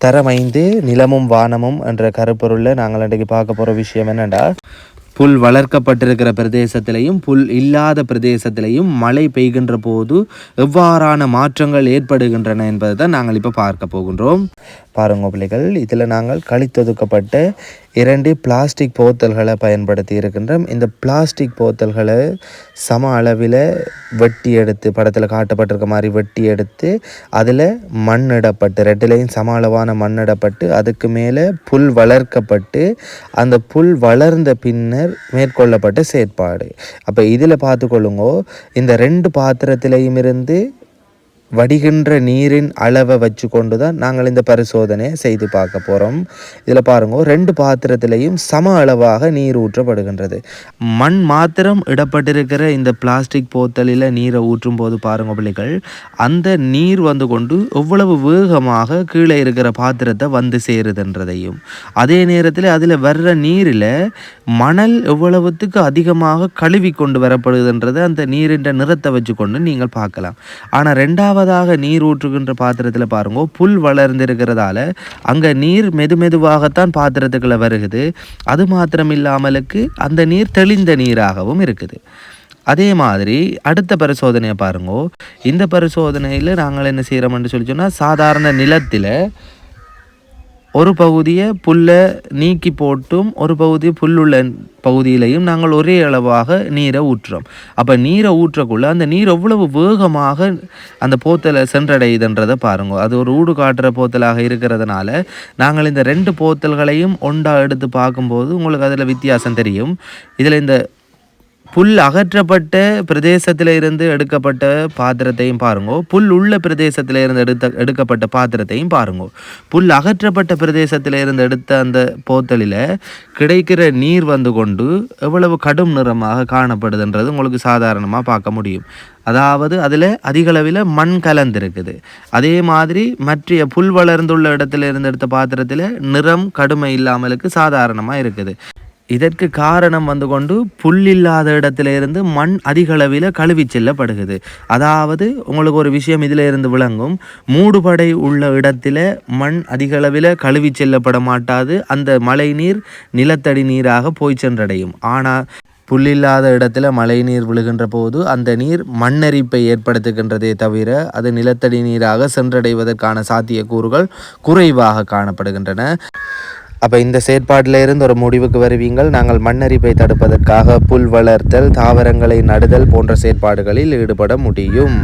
தரமைந்து நிலமும் வானமும் என்ற கருப்பொருளில் நாங்கள் இன்றைக்கு பார்க்க போகிற விஷயம் என்னென்னா புல் வளர்க்கப்பட்டிருக்கிற பிரதேசத்திலையும் புல் இல்லாத பிரதேசத்திலையும் மழை பெய்கின்ற போது எவ்வாறான மாற்றங்கள் ஏற்படுகின்றன என்பதை தான் நாங்கள் இப்போ பார்க்க போகின்றோம். பாருங்க பிள்ளைகள் இதில் நாங்கள் கழித்தொதுக்கப்பட்ட இரண்டு பிளாஸ்டிக் போத்தல்களை பயன்படுத்தி இருக்கின்றோம். இந்த பிளாஸ்டிக் போத்தல்களை சம அளவில் வெட்டி எடுத்து படத்தில் காட்டப்பட்டிருக்க மாதிரி வெட்டி எடுத்து அதில் மண்ணிடப்பட்டு ரெட்டிலையும் சம அளவான மண்ணிடப்பட்டு அதுக்கு மேலே புல் வளர்க்கப்பட்டு அந்த புல் வளர்ந்த பின்னர் மேற்கொள்ளப்பட்ட செயற்பாடு. அப்போ இதில் பார்த்துக்கொள்ளுங்கோ இந்த ரெண்டு பாத்திரத்திலையும் இருந்து வடிகின்ற நீரின் அளவை வச்சு கொண்டு தான் நாங்கள் இந்த பரிசோதனையை செய்து பார்க்க போகிறோம் இதில் பாருங்க ரெண்டு பாத்திரத்திலையும் சம அளவாக நீர் ஊற்றப்படுகின்றது. மண் மாத்திரம் இடப்பட்டிருக்கிற இந்த பிளாஸ்டிக் போத்தலில் நீரை ஊற்றும் போது பாருங்க பிள்ளைகள் அந்த நீர் வந்து கொண்டு எவ்வளவு வேகமாக கீழே இருக்கிற பாத்திரத்தை வந்து சேருதுன்றதையும் அதே நேரத்தில் அதில் வர்ற நீரில் மணல் எவ்வளவுத்துக்கு அதிகமாக கழுவி கொண்டு வரப்படுதுன்றதை அந்த நீரின் நிறத்தை வச்சு கொண்டு நீங்கள் பார்க்கலாம். ஆனால் ரெண்டாவது முதலாவதாக நீர் ஊற்றுகின்ற பாத்திரத்தில் பாருங்க புல் வளர்ந்திருக்கிறதால அங்கே நீர் மெது மெதுவாகத்தான் பாத்திரத்துக்குள்ள வருகுது. அது மாத்திரம் இல்லாமலுக்கு அந்த நீர் தெளிந்த நீராகவும் இருக்குது. அதே மாதிரி அடுத்த பரிசோதனையை பாருங்க. இந்த பரிசோதனையில் நாங்கள் என்ன செய்கிறோம்னு சொல்லி சொன்னால் சாதாரண நிலத்தில் ஒரு பகுதியை புல்லை நீக்கி போட்டும் ஒரு பகுதி புல்லுள்ள பகுதியிலையும் நாங்கள் ஒரே அளவாக நீரை ஊற்றுறோம். அப்போ நீரை ஊற்றக்குள்ள அந்த நீர் எவ்வளவு வேகமாக அந்த போத்தலை சென்றடையுதுன்றதை பாருங்க. அது ஒரு ஊடு காட்டுற போத்தலாக இருக்கிறதுனால நாங்கள் இந்த ரெண்டு போத்தல்களையும் ஒண்டா எடுத்து பார்க்கும்போது உங்களுக்கு அதில் வித்தியாசம் தெரியும். இதில் இந்த புல் அகற்றப்பட்ட பிரதேசத்தில் இருந்து எடுக்கப்பட்ட பாத்திரத்தையும் பாருங்கோ. புல் உள்ள பிரதேசத்தில் இருந்து எடுத்த எடுக்கப்பட்ட பாத்திரத்தையும் பாருங்க. புல் அகற்றப்பட்ட பிரதேசத்தில் இருந்து எடுத்த அந்த போத்தலில் கிடைக்கிற நீர் வந்து கொண்டு எவ்வளவு கடும் நிறமாக காணப்படுதுன்றது உங்களுக்கு சாதாரணமாக பார்க்க முடியும். அதாவது அதில் அதிகளவில் மண் கலந்திருக்குது. அதே மாதிரி மற்ற புல் வளர்ந்துள்ள இடத்துல இருந்து எடுத்த பாத்திரத்தில் நிறம் கடுமை இல்லாமலுக்கு சாதாரணமாக இருக்குது. இதற்கு காரணம் வந்து கொண்டு புல் இல்லாத இடத்துல இருந்து மண் அதிக அளவில் கழுவி செல்லப்படுகிறது. அதாவது உங்களுக்கு ஒரு விஷயம் இதில் இருந்து விளங்கும். மூடுபடை உள்ள இடத்துல மண் அதிக அளவில் கழுவி செல்லப்பட மாட்டாது அந்த மழை நீர் நிலத்தடி நீராக போய் சென்றடையும். ஆனால் புல்லில்லாத இடத்துல மழை நீர் விழுகின்ற போது அந்த நீர் மண்ணரிப்பை ஏற்படுத்துகின்றதே தவிர அது நிலத்தடி நீராக சென்றடைவதற்கான சாத்தியக்கூறுகள் குறைவாக காணப்படுகின்றன. அப்போ இந்த செயற்பாட்டில் இருந்து ஒரு முடிவுக்கு வருவீங்கள். நாங்கள் மண்ணரிப்பை தடுப்பதற்காக புல் வளர்த்தல் தாவரங்களை நடுதல் போன்ற செயற்பாடுகளில் ஈடுபட முடியும்.